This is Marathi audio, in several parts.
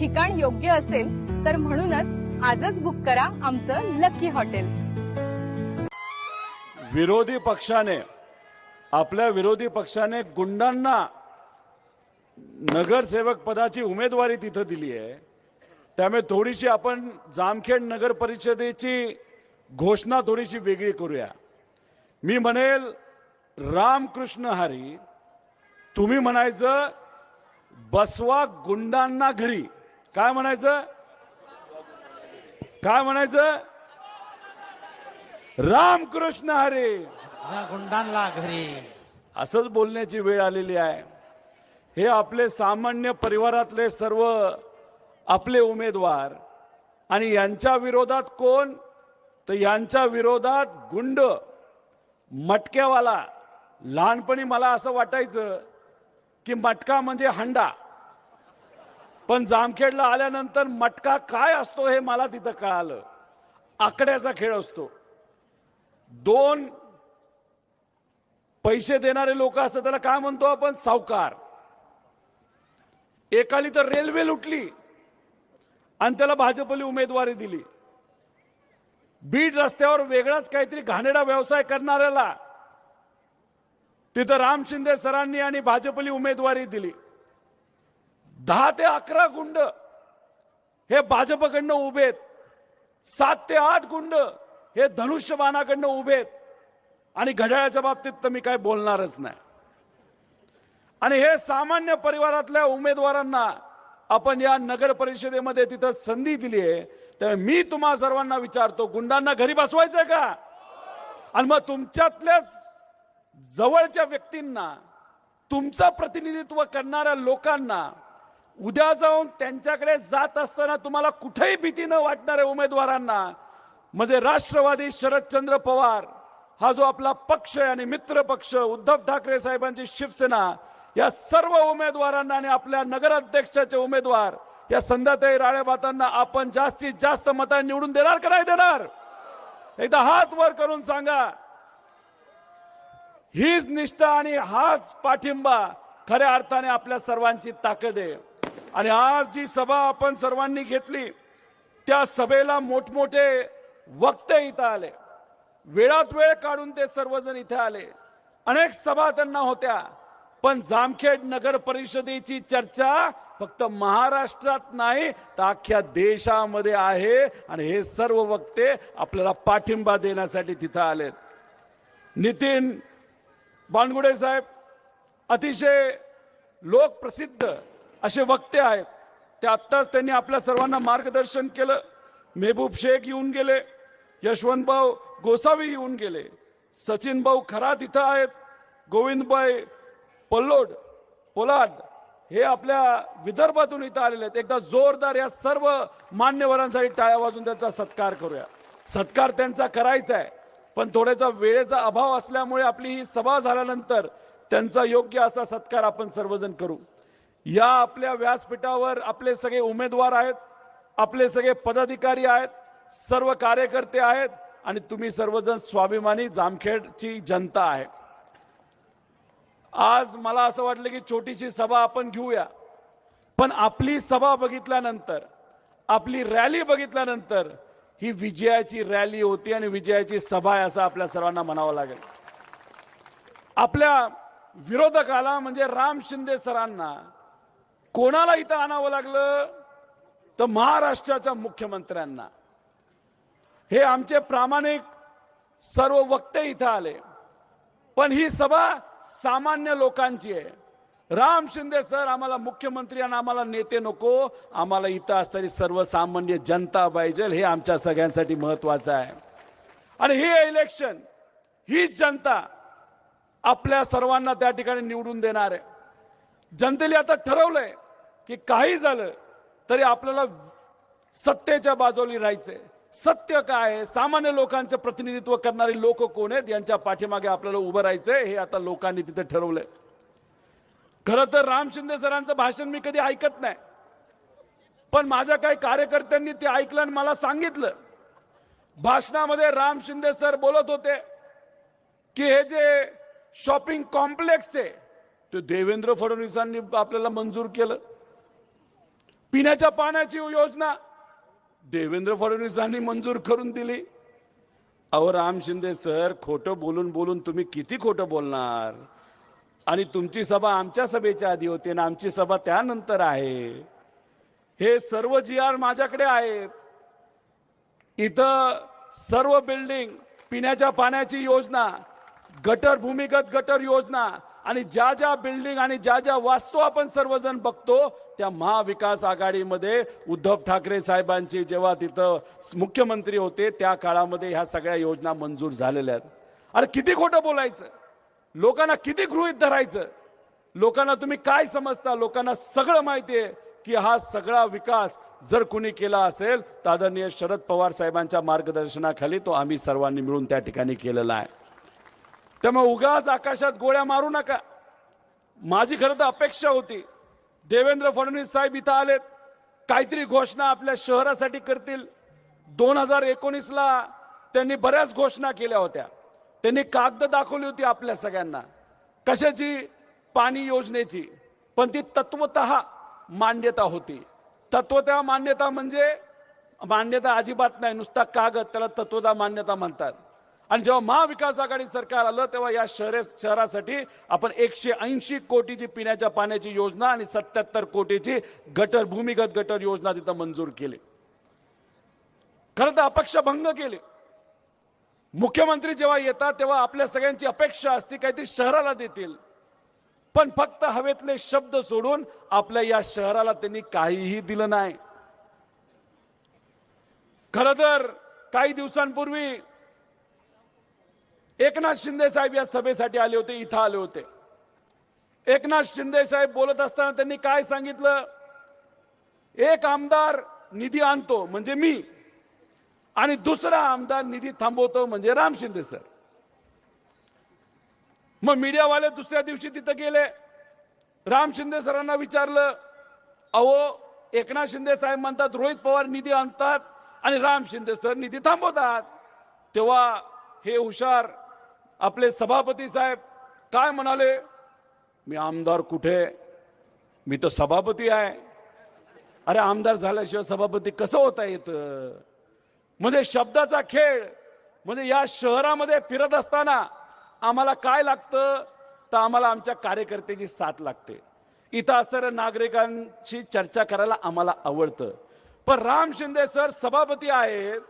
ठिकाण योग्य असेल तर म्हणूनच आजच बुक करा आमचं लकी हॉटेल विरोधी पक्षाने आपल्या विरोधी पक्षाने गुंडांना नगरसेवक पदाची उमेदवारी तिथं दिली आहे. त्यामुळे थोडीशी आपण जामखेड नगर परिषदेची घोषणा थोडीशी वेगळी करूया. मी म्हणेल रामकृष्ण हरी तुम्ही म्हणायचं बसवा गुंडांना घरी. काय म्हणायचं? काय म्हणायचं? रामकृष्ण हरी. गुंडांना घरी. असंच बोलण्याची वेळ आलेली आहे. हे आपले सामान्य परिवारातले सर्व आपले उमेदवार आणि यांच्या विरोधात कोण? तर यांच्या विरोधात गुंड मटक्यावाला. लहानपणी मला असं वाटायचं की मटका म्हणजे हंडा. पण जामखेडला आल्यानंतर मटका काय असतो हे मला तिथं कळालं. आकड्याचा खेळ असतो. दोन पैसे देणारे लोक असतात त्याला काय म्हणतो आपण? सावकार. एकाली तर रेल्वे लुटली आणि त्याला भाजपली उमेदवारी दिली. बीड रस्त्यावर वेगळाच काहीतरी घाणेडा व्यवसाय करणाऱ्याला तिथं राम शिंदे सरांनी आणि भाजपली उमेदवारी दिली. दहा ते अकरा गुंड हे भाजपकडनं उभेत सात ते आठ गुंड हे धनुष्यबाणाकडनं उभेत आणि घड्याळाच्या बाबतीत तर मी काय बोलणारच नाही. आणि हे सामान्य परिवारातल्या उमेदवारांना आपण या नगर परिषदेमध्ये तिथं संधी दिली आहे. त्यामुळे मी तुम्हा सर्वांना विचारतो गुंडांना घरी बसवायचं का? आणि मग तुमच्यातल्याच जवळच्या व्यक्तींना तुमचं प्रतिनिधित्व करणाऱ्या लोकांना उद्या जाऊन त्यांच्याकडे जात असताना तुम्हाला कुठेही भीती न वाटणाऱ्या उमेदवारांना म्हणजे राष्ट्रवादी शरदचंद्र पवार हा जो आपला पक्ष आणि मित्र पक्ष उद्धव ठाकरे साहेबांची शिवसेना या सर्व उमेदवारांना आणि आपल्या नगराध्यक्षाचे उमेदवार या संध्याताई राळेबातांना आपण जास्तीत जास्त मता निवडून देणार का नाही देणार? एकदा हात वर करून सांगा. हीच निष्ठा आणि हाच पाठिंबा खऱ्या अर्थाने आपल्या सर्वांची ताकद आहे. आणि आज जी सभा आपण सर्वांनी घेतली त्या सभेला मोठमोठे वक्ते इथं आले. वेळात वेळ काढून ते सर्वजण इथे आले. अनेक सभा त्यांना होत्या पण जामखेड नगर परिषदेची चर्चा फक्त महाराष्ट्रात नाही तर अख्ख्या देशामध्ये आहे आणि हे सर्व वक्ते आपल्याला पाठिंबा देण्यासाठी तिथं आलेत नितीन बानगुडे साहेब अतिशय लोकप्रसिद्ध असे वक्ते आहेत. ते आत्ताच त्यांनी आपल्या सर्वांना मार्गदर्शन केलं. मेहबूब शेख येऊन गेले. यशवंतभाऊ गोसावी येऊन गेले. सचिन भाऊ खरात इथं आहेत. गोविंदबाई पल्लोड पोलाद हे आपल्या विदर्भातून इथं आलेले आहेत. एकदा जोरदार या सर्व मान्यवरांसाठी टाळ्या वाजून त्यांचा सत्कार करूया. सत्कार त्यांचा करायचा आहे. पण थोड्याचा वेळेचा अभाव असल्यामुळे आपली ही सभा झाल्यानंतर त्यांचा योग्य असा सत्कार आपण सर्वजण करू. या आपल्या व्यासपीठावर आपले सगळे उमेदवार आहेत आपले सगळे पदाधिकारी आहेत सर्व कार्यकर्ते आहेत आणि तुम्ही सर्वजण स्वाभिमानी जामखेडची जनता आहे. आज मला असं वाटलं की छोटीशी सभा आपण घेऊया पण आपली सभा बघितल्यानंतर आपली रॅली बघितल्यानंतर ही विजयाची रॅली होती आणि विजयाची सभा आहे असं आपल्या सर्वांना म्हणावं लागेल. आपल्या विरोधकाला म्हणजे राम शिंदे सरांना कोणाला इथं आणावं लागलं? तर महाराष्ट्राच्या मुख्यमंत्र्यांना. हे आमचे प्रामाणिक सर्व वक्ते इथं आले. पण ही सभा सामान्य लोकांची आहे. राम शिंदे सर आम्हाला मुख्यमंत्री आणि आम्हाला नेते नको. आम्हाला इथं असणारी सर्वसामान्य जनता पाहिजे. हे आमच्या सगळ्यांसाठी महत्वाचं आहे. आणि हे इलेक्शन ही जनता आपल्या सर्वांना त्या ठिकाणी निवडून देणार आहे. जनतेने आता ठरवलंय की काही झालं तरी आपल्याला सत्तेच्या बाजूला राहायचंय. सत्य काय आहे? सामान्य लोकांचं प्रतिनिधित्व करणारे लोक कोण आहेत? यांच्या पाठीमागे आपल्याला उभं राहायचंय. हे आता लोकांनी तिथे ठरवलंय. खरं तर राम शिंदे सरांचं भाषण मी कधी ऐकत नाही. पण माझ्या काही कार्यकर्त्यांनी ते ऐकलं आणि मला सांगितलं. भाषणामध्ये राम शिंदे सर बोलत होते की हे जे शॉपिंग कॉम्प्लेक्स आहे ते देवेंद्र फडणवीसांनी आपल्याला मंजूर केलं. पिण्याच्या पाण्याची योजना. देवेंद्र फडणवीसांनी मंजूर करून दिली. अहो राम शिंदे सर खोटं बोलून बोलून तुम्ही किती खोटं बोलणार? आणि तुमची सभा आमच्या सभेच्या आधी होती आणि आमची सभा त्यानंतर आहे. हे सर्व जी आर माझ्याकडे आहेत. इथं सर्व बिल्डिंग पिण्याच्या पाण्याची योजना गटर भूमिगत गटर योजना आणि ज्या ज्या बिल्डिंग आणि ज्या ज्या वास्तू आपण सर्वजण बघतो त्या महाविकास आघाडीमध्ये उद्धव ठाकरे साहेबांची जेव्हा तिथं मुख्यमंत्री होते त्या काळामध्ये ह्या सगळ्या योजना मंजूर झालेल्या आहेत. अरे किती खोटं बोलायचं? लोकांना किती गृहित धरायचं? लोकांना तुम्ही काय समजता? लोकांना सगळं माहिती आहे की हा सगळा विकास जर कुणी केला असेल तर आदरणीय शरद पवार साहेबांच्या मार्गदर्शनाखाली तो आम्ही सर्वांनी मिळून त्या ठिकाणी केलेला आहे. त्यामुळे उगाच आकाशात गोळ्या मारू नका. माझी खरं तर अपेक्षा होती. देवेंद्र फडणवीस साहेब इथं आलेत. काहीतरी घोषणा आपल्या शहरासाठी करतील. दोन हजार एकोणीसला त्यांनी बऱ्याच घोषणा केल्या होत्या. त्यांनी कागद दाखवली होती आपल्या सगळ्यांना. कशाची? पाणी योजनेची. पण ती तत्वत मान्यता होती. तत्वतः मान्यता म्हणजे मान्यता अजिबात नाही. नुसता कागद त्याला तत्वता मान्यता म्हणतात. आणि जेव्हा महाविकास आघाडी सरकार आलं तेव्हा या शहरे शहरासाठी आपण एकशे ऐंशी कोटीची पिण्याच्या पाण्याची योजना आणि सत्याहत्तर कोटीची गटर भूमिगत गटर योजना तिथं मंजूर केली. खरं तर अपेक्षा भंग केली. मुख्यमंत्री जेव्हा येतात तेव्हा आपल्या सगळ्यांची अपेक्षा असते काहीतरी शहराला देतील. पण फक्त हवेतले शब्द सोडून आपल्या या शहराला त्यांनी काहीही दिलं नाही. खर तर काही दिवसांपूर्वी एकनाथ शिंदे साहेब या सभेसाठी आले होते इथं आले होते. एकनाथ शिंदे साहेब बोलत असताना त्यांनी काय सांगितलं? एक आमदार निधी आणतो म्हणजे मी आणि दुसरा आमदार निधी थांबवतो म्हणजे राम शिंदे सर. मग मीडियावाले दुसऱ्या दिवशी तिथं गेले. राम शिंदे सरांना विचारलं अहो एकनाथ शिंदे साहेब म्हणतात रोहित पवार निधी आणतात आणि राम शिंदे सर निधी थांबवतात. तेव्हा हे हुशार आपले सभापती साहेब काय म्हणाले? मी आमदार कुठे? मी तर सभापती आहे. अरे आमदार झाल्याशिवाय सभापती कसं होता येतं? म्हणजे शब्दाचा खेळ. म्हणजे या शहरामध्ये फिरत असताना आम्हाला काय लागतं? तर आम्हाला आमच्या कार्यकर्त्याची साथ लागते. इथं असणाऱ्या नागरिकांशी चर्चा करायला आम्हाला आवडतं. पण राम शिंदे सर सभापती आहेत.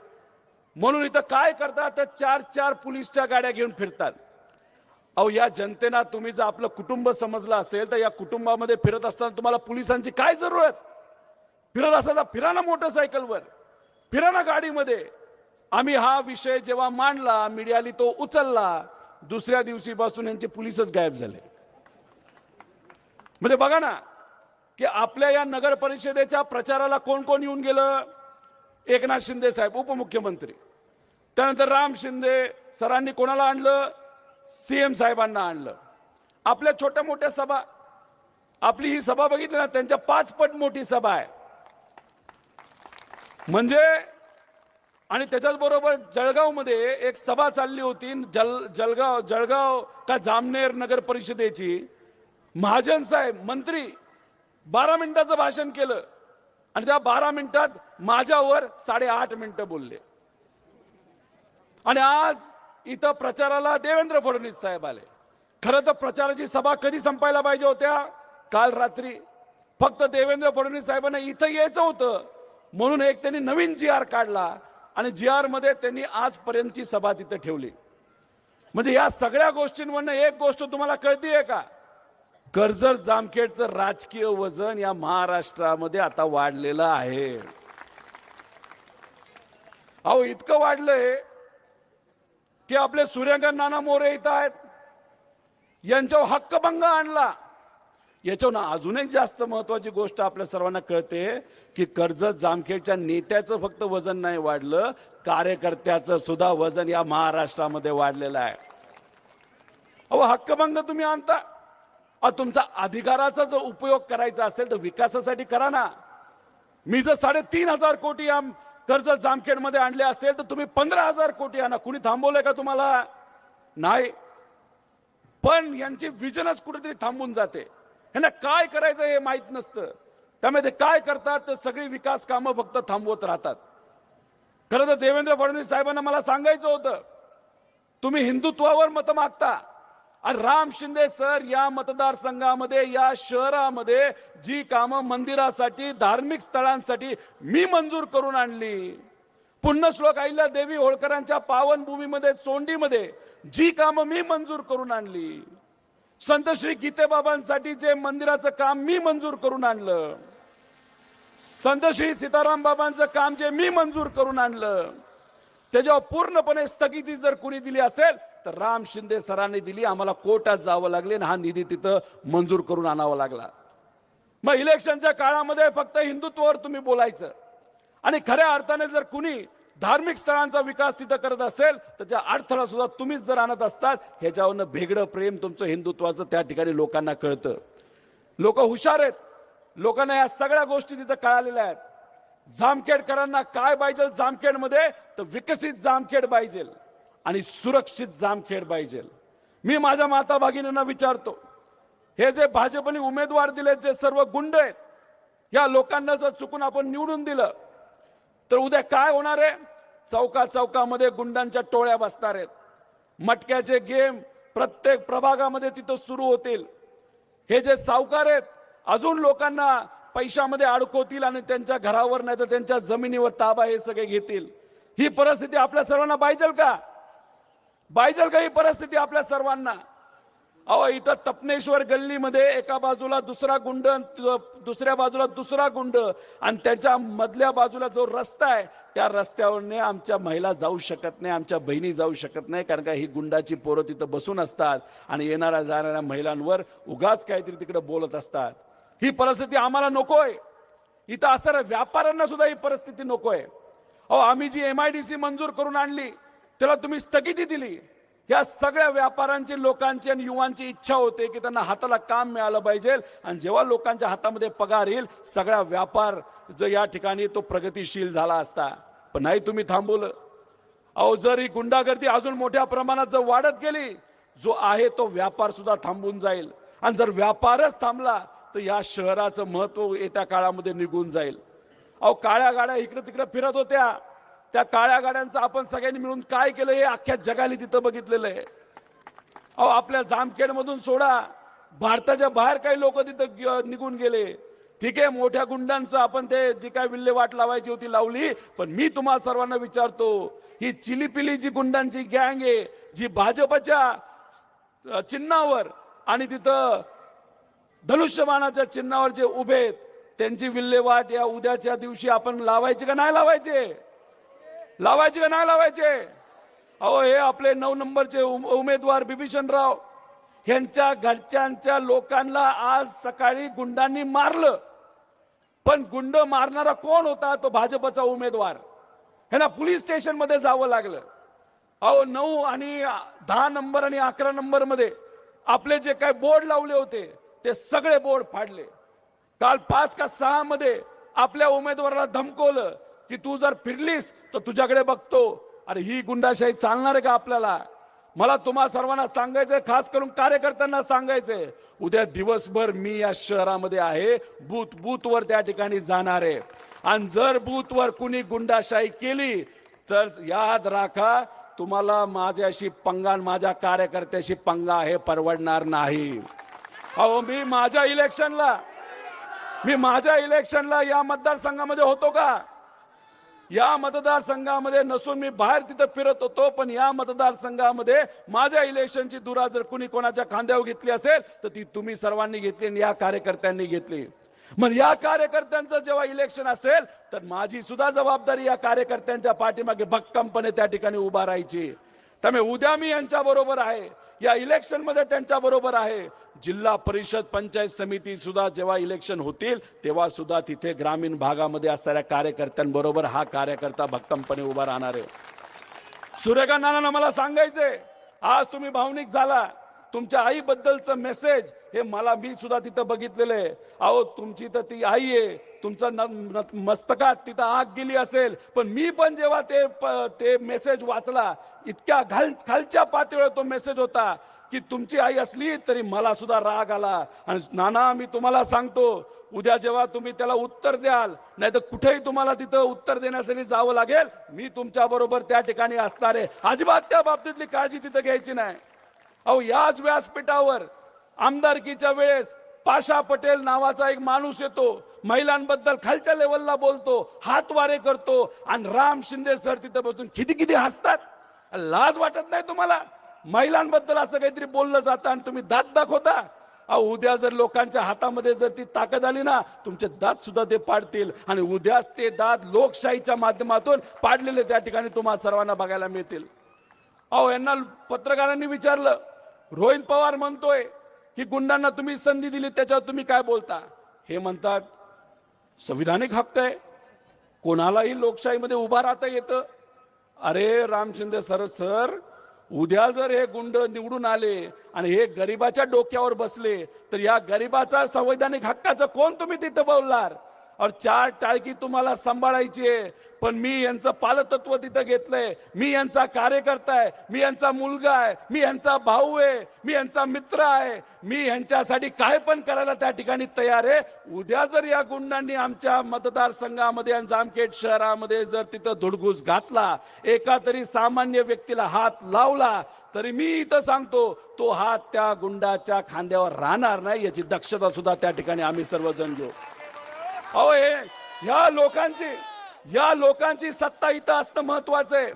म्हणून इथं काय करतात? तर चार चार पोलीसच्या गाड्या घेऊन फिरतात. अहो या जनतेना तुम्ही जर आपलं कुटुंब समजलं असेल तर या कुटुंबामध्ये फिरत असताना तुम्हाला पोलिसांची काय जरूरत फिरत असताना फिरा ना मोटरसायकलवर. फिरा ना गाडीमध्ये. आम्ही हा विषय जेव्हा मांडला मीडियाली तो उचलला दुसऱ्या दिवशीपासून यांचे पोलीसच गायब झाले. म्हणजे बघा ना की आपल्या या नगर परिषदेच्या प्रचाराला कोण कोण येऊन गेलं? एकनाथ शिंदे साहेब उपमुख्यमंत्री. त्यानंतर राम शिंदे सरांनी कोणाला आणलं? सीएम साहेबांना आणलं. आपल्या छोट्या मोठ्या सभा आपली ही सभा बघितली ना त्यांच्या पाच पट मोठी सभा आहे. म्हणजे आणि त्याच्याच बरोबर जळगावमध्ये एक सभा चालली होती जल जळगाव जळगाव का जामनेर नगर परिषदेची. महाजन साहेब मंत्री बारा मिनिटाचं भाषण केलं. आणि त्या बारा मिनिटात माझ्यावर साडेआठ मिनिटं बोलले. आणि आज इथं प्रचाराला देवेंद्र फडणवीस साहेब आले. खरं तर प्रचाराची सभा कधी संपायला पाहिजे होत्या? काल रात्री. फक्त देवेंद्र फडणवीस साहेबांना इथं यायचं होतं. म्हणून एक त्यांनी नवीन जी आर काढला आणि जी आरमध्ये त्यांनी आजपर्यंतची सभा तिथं ठेवली. म्हणजे या सगळ्या गोष्टींवरनं एक गोष्ट तुम्हाला कळतीये का? कर्जत जामखेडचं राजकीय वजन या महाराष्ट्रामध्ये आता वाढलेलं आहे. अहो इतकं वाढलंय. की आपले सूर्यकांत नाना मोरे इथं आहेत. यांच्यावर हक्कभंग आणला. याच्यावर अजून एक जास्त महत्वाची गोष्ट आपल्या सर्वांना कळते की कर्ज जामखेडच्या नेत्याचं फक्त वजन नाही वाढलं कार्यकर्त्याचं सुद्धा वजन या महाराष्ट्रामध्ये वाढलेलं आहे. अहो हक्कभंग तुम्ही आणता. तुमचा अधिकाराचा जो उपयोग करायचा असेल तर विकासासाठी करा ना. मी जर साडेतीन हजार कोटी या कर्ज जामखेडमध्ये आणले असेल तर तुम्ही पंधरा हजार कोटी आणा. कुणी थांबवलंय का तुम्हाला? नाही. पण यांची विजनच कुठेतरी थांबून जाते. यांना काय करायचं हे माहीत नसतं. त्यामुळे ते काय करतात तर सगळी विकास कामं फक्त थांबवत राहतात. खरं तर देवेंद्र फडणवीस साहेबांना मला सांगायचं होतं तुम्ही हिंदुत्वावर मतं मागता. आणि राम शिंदे सर या मतदारसंघामध्ये या शहरामध्ये जी कामं मंदिरासाठी धार्मिक स्थळांसाठी मी मंजूर करून आणली. पुण्यश्लोक आईला देवी होळकरांच्या पावनभूमीमध्ये चोंडीमध्ये जी कामं मी मंजूर करून आणली. संत श्री गीतेबाबांसाठी जे मंदिराचं काम मी मंजूर करून आणलं. संत श्री सीताराम बाबांचं काम जे मी मंजूर करून आणलं. त्याच्यावर पूर्णपणे स्थगिती जर कुणी दिली असेल तर राम शिंदे सरांनी दिली आम्हाला कोर्टात जावं लागले आणि हा निधी तिथं मंजूर करून आणावा लागला. मग इलेक्शनच्या काळामध्ये फक्त हिंदुत्वावर तुम्ही बोलायचं. आणि खऱ्या अर्थाने जर कुणी धार्मिक स्थळांचा विकास तिथं करत असेल तर त्या अडथळा सुद्धा तुम्हीच जर आणत असतात ह्याच्यावरनं भेगडं प्रेम तुमचं हिंदुत्वाचं त्या ठिकाणी लोकांना कळतं. लोक हुशार आहेत. लोकांना या सगळ्या गोष्टी तिथं कळालेल्या आहेत. जामखेडकरांना काय पाहिजे जामखेडमध्ये तर विकसित जामखेड पाहिजे. आणि सुरक्षित जामखेड पाहिजे. मी माझ्या माता भगिनींना विचारतो हे जे भाजपने उमेदवार दिले जे सर्व गुंड आहेत या लोकांना जर चुकून आपण निवडून दिलं तर उद्या काय होणार आहे? चौका चौकामध्ये गुंडांच्या टोळ्या बसणार आहेत. मटक्याचे गेम प्रत्येक प्रभागामध्ये तिथं सुरू होतील. हे जे सावकार आहेत अजून लोकांना पैशामध्ये अडकवतील आणि त्यांच्या घरावर नाही तर त्यांच्या जमिनीवर ताबा हे सगळे घेतील. ही परिस्थिती आपल्या सर्वांना पाहिजे का? पाहिजे काही परिस्थिती आपल्या सर्वांना अहो इथं तपनेश्वर गल्लीमध्ये एका बाजूला दुसरा गुंड दुसऱ्या बाजूला दुसरा गुंड आणि त्याच्या मधल्या बाजूला जो रस्ता आहे त्या रस्त्यावरने आमच्या महिला जाऊ शकत नाही आमच्या बहिणी जाऊ शकत नाही कारण का ही गुंडाची पोरं तिथं बसून असतात आणि येणाऱ्या जाणाऱ्या महिलांवर उगाच काहीतरी तिकडे बोलत असतात. ही परिस्थिती आम्हाला नकोय. इथं असणाऱ्या व्यापाऱ्यांना सुद्धा ही परिस्थिती नकोय. अहो आम्ही G M I D C मंजूर करून आणली त्याला तुम्ही स्थगिती दिली. या सगळ्या व्यापाऱ्यांची लोकांची आणि युवांची इच्छा होते की त्यांना हाताला काम मिळालं पाहिजे. आणि जेव्हा लोकांच्या हातामध्ये पगार येईल सगळा व्यापार जो या ठिकाणी तो प्रगतीशील झाला असता. पण नाही तुम्ही थांबवलं. अहो जर ही गुंडागर्दी अजून मोठ्या प्रमाणात जर वाढत गेली जो आहे तो व्यापार सुद्धा थांबून जाईल. आणि जर व्यापारच थांबला तर या शहराचं महत्त्व येत्या काळामध्ये निघून जाईल. अहो काळ्या गाड्या इकडे तिकडे फिरत होत्या. त्या काळ्या गाड्यांचं आपण सगळ्यांनी मिळून काय केलं हे अख्ख्या जगाने तिथं बघितलेलं आहे. अहो आपल्या जामखेडमधून सोडा. भारताच्या बाहेर काही लोक तिथं निघून गेले. ठीक आहे मोठ्या गुंडांचं आपण ते जी काय विल्हेवाट लावायची होती लावली पण मी तुम्हाला सर्वांना विचारतो ही चिलीपिली जी गुंडांची गँग आहे जी भाजपच्या चिन्हावर आणि तिथं धनुष्यबाणाच्या चिन्हावर जे उभे आहेत त्यांची विल्हेवाट या उद्याच्या दिवशी आपण लावायची का नाही लावायचे? लावायचे का नाही लावायचे? अहो हे आपले नऊ नंबरचे उम- उमेदवार बिभीषणराव यांच्या घरच्यांच्या लोकांना आज सकाळी गुंडांनी मारलं. पण गुंड मारणारा कोण होता? तो भाजपचा उमेदवार. ह्यांना पोलीस स्टेशनमध्ये जावं लागलं. अहो नऊ आणि दहा नंबर आणि अकरा नंबरमध्ये आपले जे काय बोर्ड लावले होते ते सगळे बोर्ड फाडले. काल पाच का सहा मध्ये आपल्या उमेदवाराला धमकवलं. की तू जर फिरलीस तर तुझ्याकडे बघतो. अरे ही गुंडाशाही चालणार आहे का आपल्याला? मला तुम्हा सर्वांना सांगायचंय खास करून कार्यकर्त्यांना सांगायचंय. उद्या दिवसभर मी या शहरामध्ये आहे. बूथ बूथवर त्या ठिकाणी जाणार आहे. आणि जर बूथवर कुणी गुंडाशाही केली तर याद राखा तुम्हाला माझ्याशी पंगा आणि माझ्या कार्यकर्त्याशी पंगा हे परवडणार नाही. अहो मी माझ्या इलेक्शनला मी माझ्या इलेक्शनला या मतदारसंघामध्ये होतो का? या मतदारसंघामध्ये नसून मी बाहेर तिथं फिरत होतो पण या मतदारसंघामध्ये माझ्या इलेक्शनची दुरा जर कुणी कोणाच्या खांद्यावर घेतली असेल तर ती तुम्ही सर्वांनी घेतली आणि या कार्यकर्त्यांनी घेतली. मग या कार्यकर्त्यांचं जेव्हा इलेक्शन असेल तर माझी सुद्धा जबाबदारी या कार्यकर्त्यांच्या पाठीमागे भक्कमपणे त्या ठिकाणी उभा राहायची. त्यामुळे उद्या मी यांच्या बरोबर आहे. या इलेक्शनमध्ये त्यांच्या बरोबर आहे. जिल्हा परिषद पंचायत समिती सुद्धा जेव्हा इलेक्शन होतील तेव्हा सुद्धा तिथे ग्रामीण भागामध्ये असणाऱ्या कार्यकर्त्यांबरोबर हा कार्यकर्ता भक्कमपणे उभा राहणार आहे. सुरेखा नाना मला सांगायचंय आज तुम्ही भावनिक झाला. तुमच्या आईबद्दलचं मेसेज हे मला मी सुद्धा तिथं बघितलेलं आहे. अहो तुमची तर ती आई आहे. तुमचा मस्तकात तिथं आग गेली असेल. पण मी पण जेव्हा ते ते मेसेज वाचला इतक्या घाल खालच्या पातळीवर तो मेसेज होता की तुमची आई असली तरी मला सुद्धा राग आला. आणि नाना मी तुम्हाला सांगतो उद्या जेव्हा तुम्ही त्याला उत्तर द्याल नाही तर कुठेही तुम्हाला तिथं उत्तर देण्यासाठी जावं लागेल मी तुमच्या बरोबर त्या ठिकाणी असणार आहे. अजिबात त्या बाबतीतली काळजी तिथं घ्यायची नाही. अहो याच व्यासपीठावर आमदारकीच्या वेळेस पाशा पटेल नावाचा एक माणूस येतो महिलांबद्दल खालच्या लेवलला बोलतो हात वारे करतो आणि राम शिंदे सर तिथं बसून किती किती हसतात लाज वाटत नाही तुम्हाला? महिलांबद्दल असं काहीतरी बोललं जातं आणि तुम्ही दात दाखवता? अहो उद्या जर लोकांच्या हातामध्ये जर ती ताकद आली ना तुमचे दात सुद्धा ते पाडतील. आणि उद्याच ते दात लोकशाहीच्या माध्यमातून पाडलेले त्या ठिकाणी तुम्हाला सर्वांना बघायला मिळतील. अहो यांना पत्रकारांनी विचारलं रोहित पवार म्हणतोय की गुंडांना तुम्ही संधी दिली त्याच्यावर तुम्ही काय बोलता? हे म्हणतात संविधानिक हक्क आहे. कोणालाही लोकशाहीमध्ये उभा राहता येतं. अरे राम शिंदे सर सर उद्या जर हे गुंड निवडून आले आणि हे गरिबाच्या डोक्यावर बसले तर या गरिबाचा संवैधानिक हक्काचं कोण तुम्ही तिथं बोलणार? और चार टाळकी तुम्हाला सांभाळायची आहे. पण मी यांचं पालतत्व तिथं घेतलंय. मी यांचा कार्यकर्ता आहे. मी यांचा मुलगा आहे. मी यांचा भाऊ आहे. मी यांचा मित्र आहे. मी यांच्यासाठी काय पण करायला त्या ठिकाणी तयार आहे. उद्या जर या गुंडांनी आमच्या मतदारसंघामध्ये आणि जामखेड शहरामध्ये जर तिथं धुडगूस घातला एका तरी सामान्य व्यक्तीला हात लावला तरी मी इथं सांगतो तो हात त्या गुंडाच्या खांद्यावर राहणार नाही याची दक्षता सुद्धा त्या ठिकाणी आम्ही सर्वजण घेऊ. अहो हे ह्या लोकांची या लोकांची सत्ता इथं असणं महत्वाचं आहे.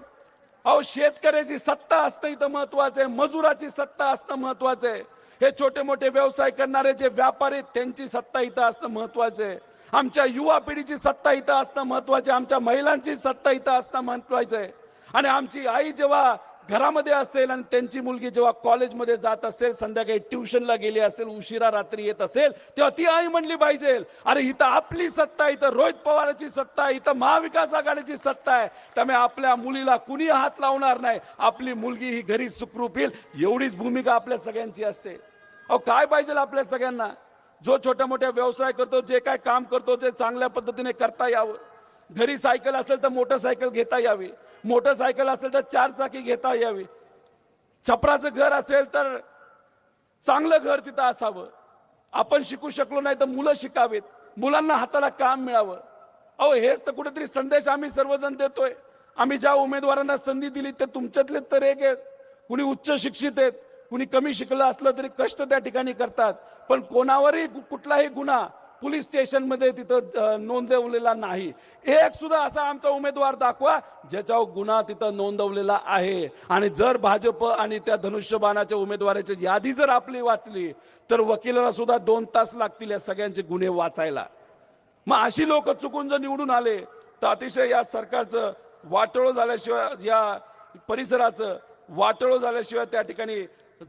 अहो शेतकऱ्याची सत्ता असणं इथं महत्वाचं आहे. मजुराची सत्ता असणं महत्वाचं आहे. हे छोटे मोठे व्यवसाय करणारे जे व्यापारी आहेत, त्यांची सत्ता इथं असणं महत्वाचं आहे. आमच्या युवा पिढीची सत्ता इथं असणं महत्वाचं आहे. आमच्या महिलांची सत्ता इथं असणं महत्वाचं आहे. आणि आमची आई जेव्हा घरामध्ये असेल आणि त्यांची मुलगी जेव्हा कॉलेजमध्ये जात असेल संध्याकाळी ट्युशनला गेली असेल उशिरा रात्री येत असेल तेव्हा ती आई म्हणली पाहिजे अरे इथं आपली सत्ता इथं रोहित पवाराची सत्ता आहे, इथं महाविकास आघाडीची सत्ता आहे. त्यामुळे आपल्या मुलीला कुणी हात लावणार नाही आपली मुलगी ही घरी सुखरूप येईल एवढीच भूमिका आपल्या सगळ्यांची असते. अहो काय पाहिजे आपल्या सगळ्यांना? जो छोट्या मोठ्या व्यवसाय करतो जे काय काम करतो ते चांगल्या पद्धतीने करता यावं. घरी सायकल असेल तर मोटरसायकल घेता यावी. मोटरसायकल असेल तर चार चाकी घेता यावी. छपराचं घर असेल तर चांगलं घर तिथं असावं. आपण शिकू शकलो नाही तर मुलं शिकावेत. मुलांना हाताला काम मिळावं. अहो हेच तर कुठेतरी संदेश आम्ही सर्वजण देतोय. आम्ही ज्या उमेदवारांना संधी दिली ते तुमच्यातलेच तर एक आहेत. कुणी उच्च शिक्षित आहेत कुणी कमी शिकलं असलं तरी कष्ट त्या ठिकाणी करतात. पण कोणावरही कुठलाही गुन्हा पोलीस स्टेशनमध्ये तिथं नोंदवलेला नाही. एक सुद्धा असा आमचा उमेदवार दाखवा ज्याच्यावर गुन्हा तिथं नोंदवलेला आहे. आणि जर भाजप आणि त्या धनुष्यबाणाच्या उमेदवाराची यादी जर आपली वाचली तर वकिलाला सुद्धा दोन तास लागतील या सगळ्यांचे गुन्हे वाचायला. मग अशी लोक चुकून जर निवडून आले तर अतिशय या सरकारचं वाटळ झाल्याशिवाय या परिसराचं वाटळ झाल्याशिवाय त्या ठिकाणी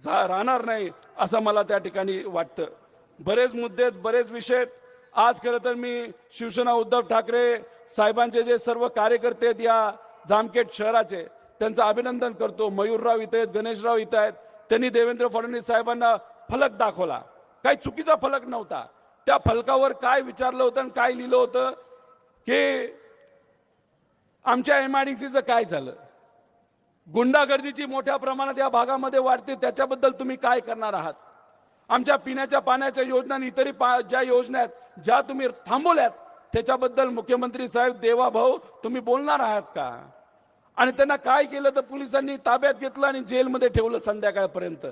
जा- राहणार नाही असं मला त्या ठिकाणी वाटतं. बरेच मुद्दे आहेत, बरेच विषय आहेत. आज खरं तर मी शिवसेना उद्धव ठाकरे साहेबांचे जे सर्व कार्यकर्ते आहेत या जामखेड शहराचे त्यांचं अभिनंदन करतो. मयूरराव इथे आहेत गणेशराव इथं आहेत. त्यांनी देवेंद्र फडणवीस साहेबांना फलक दाखवला. काही चुकीचा फलक नव्हता. त्या फलकावर काय विचारलं होतं आणि काय लिहिलं होतं की आमच्या एमआयडीसीचं काय झालं? गुंडागर्दीची मोठ्या प्रमाणात या भागामध्ये वाढते त्याच्याबद्दल तुम्ही काय करणार आहात? आमच्या पिण्याच्या पाण्याच्या योजना आणि इतरही पा- ज्या योजना आहेत ज्या तुम्ही थांबवल्यात त्याच्याबद्दल मुख्यमंत्री साहेब देवा भाऊ तुम्ही बोलणार आहात का? आणि त्यांना काय केलं तर पोलिसांनी ताब्यात घेतलं आणि जेलमध्ये ठेवलं संध्याकाळपर्यंत.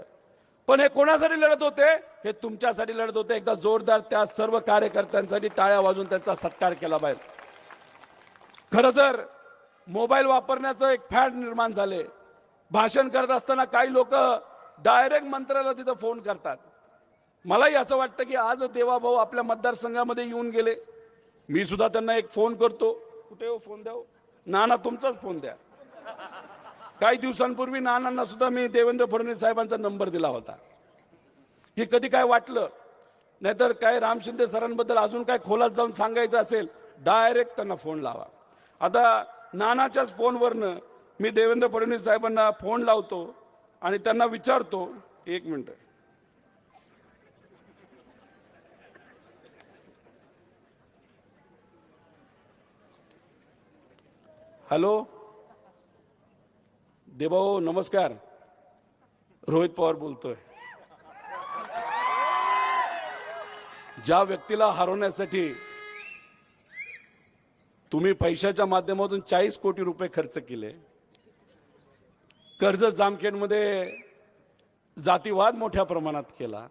पण हे कोणासाठी लढत होते? हे तुमच्यासाठी लढत होते. एकदा जोरदार त्या सर्व कार्यकर्त्यांसाठी टाळ्या वाजून त्यांचा सत्कार केला पाहिजे खर तर मोबाईल वापरण्याचं एक फॅड निर्माण झाले. भाषण करत असताना काही लोक डायरेक्ट मंत्र्याला तिथं फोन करतात. मलाही असं वाटतं की आज देवाभाऊ आपल्या मतदारसंघामध्ये येऊन गेले. मी सुद्धा त्यांना एक फोन करतो. कुठे हो फोन द्या हो? नाना तुमचाच फोन द्या. काही दिवसांपूर्वी नानांना सुद्धा मी देवेंद्र फडणवीस साहेबांचा नंबर दिला होता. की कधी काय वाटलं नाहीतर काय राम शिंदे सरांबद्दल अजून काय खोलात जाऊन सांगायचं असेल डायरेक्ट त्यांना फोन लावा. आता नानाच्याच फोनवरनं मी देवेंद्र फडणवीस साहेबांना फोन लावतो आणि त्यांना विचारतो एक मिनटं. हॅलो? देभाऊ नमस्कार. रोहित पवार बोलतोय. ज्या व्यक्तीला हरवण्यासाठी तुम्ही पैशाच्या माध्यमातून चाळीस कोटी रुपये खर्च केले कर्ज जामखेडमध्ये जातीवाद मोठ्या प्रमाणात केला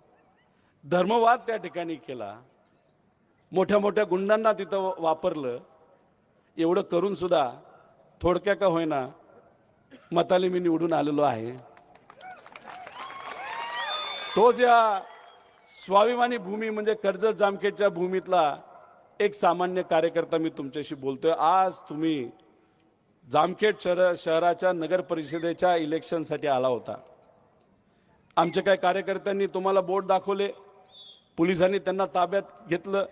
धर्मवाद त्या ठिकाणी केला मोठ्या मोठ्या गुंडांना तिथं वापरलं एवढं करून सुद्धा थोडक्या का होईना मताली मी निवडून आलेलो आहे. तोच या स्वाभिमानी भूमी म्हणजे कर्जत जामखेडच्या भूमीतला एक सामान्य कार्यकर्ता मी तुमच्याशी बोलतोय. आज तुम्ही जामखेड शहर शहराच्या नगर परिषदेच्या इलेक्शनसाठी आला होता. आमच्या काही कार्यकर्त्यांनी तुम्हाला बोट दाखवले पोलिसांनी त्यांना ताब्यात घेतलं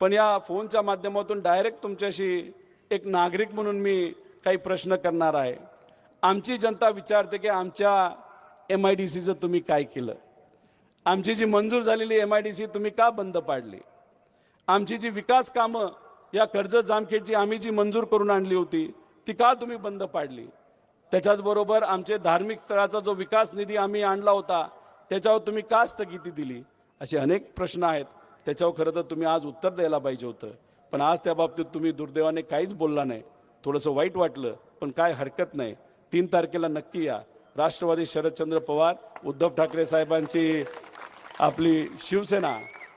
पण या फोनच्या माध्यमातून डायरेक्ट तुमच्याशी एक नागरिक म्हणून मी काही प्रश्न करणार आहे. आमची जनता विचारते की आमच्या एम आय डी सीचं तुम्ही काय केलं? आमची जी मंजूर झालेली एम आय डी सी तुम्ही का बंद पाडली? आमची जी विकास कामं या कर्ज जामखेडची आम्ही जी मंजूर करून आणली होती ती का तुम्ही बंद पाडली? त्याच्याचबरोबर आमचे धार्मिक स्थळाचा जो विकास निधी आम्ही आणला होता त्याच्यावर तुम्ही का स्थगिती दिली? असे अनेक प्रश्न आहेत. त्याच्यावर खरं तर तुम्ही आज उत्तर द्यायला पाहिजे होतं. पण आज त्या बाबतीत तुम्ही दुर्दैवाने काहीच बोलला नाही. थोडंसं वाईट वाटलं पण काय हरकत नाही. तीन तारखेला नक्की या. राष्ट्रवादी शरदचंद्र पवार उद्धव ठाकरे साहेबांची आपली शिवसेना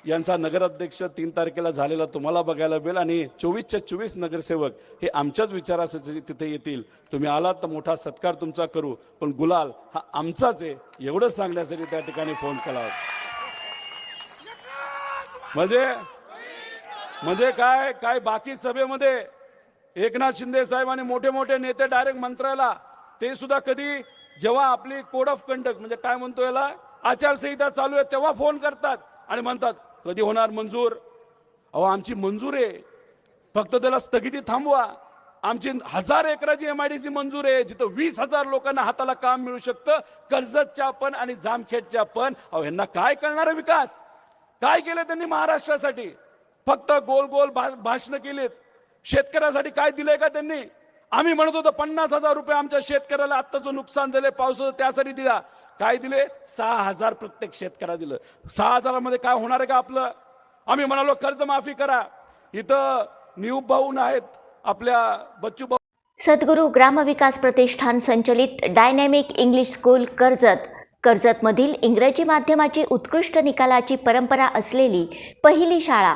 यांचा नगराध्यक्ष तीन तारखेला झालेला तुम्हाला बघायला मिळेल आणि चोवीसच्या चोवीस नगरसेवक हे आमच्याच विचारासाठी तिथे येतील. तुम्ही आलात तर मोठा सत्कार तुमचा करू पण गुलाल हा आमचाच आहे एवढंच सांगण्यासाठी त्या ठिकाणी फोन केला म्हणजे म्हणजे काय काय बाकी सभेमध्ये एकनाथ शिंदे साहेब आणि मोठे मोठे नेते डायरेक्ट मंत्र्याला ते सुद्धा कधी जेव्हा आपली कोड ऑफ कंडक्ट म्हणजे काय म्हणतो याला आचारसंहिता चालू आहे तेव्हा फोन करतात आणि म्हणतात कधी होणार मंजूर? अहो आमची मंजूर आहे. फक्त त्याला स्थगिती थांबवा. आमची हजार एकराची एमआयडीसी मंजूर आहे जिथं वीस हजार लोकांना हाताला काम मिळू शकतं कर्जतच्या पण आणि जामखेडच्या पण. अहो यांना काय करणार विकास? काय केलं त्यांनी महाराष्ट्रासाठी? फक्त गोल गोल भा भाषणं केलीत. शेतकऱ्यासाठी काय दिलंय का त्यांनी? आम्ही म्हणत होतो पन्नास हजार रुपये आमच्या शेतकऱ्याला आत्ताचं नुकसान झालंय पावसाचं त्यासाठी दिला. काय दिले? सहा हजार प्रत्येक शेतकऱ्याला दिलं. सहा हजारामध्ये काय होणार आहे का आपलं? आम्ही म्हणालो कर्जमाफी करा. इथं न्यू भाऊन आहेत आपल्या बच्चू भाऊ. सद्गुरू ग्रामविकास प्रतिष्ठान संचलित डायनॅमिक इंग्लिश स्कूल कर्जत. कर्जतमधील इंग्रजी माध्यमाची उत्कृष्ट निकालाची परंपरा असलेली पहिली शाळा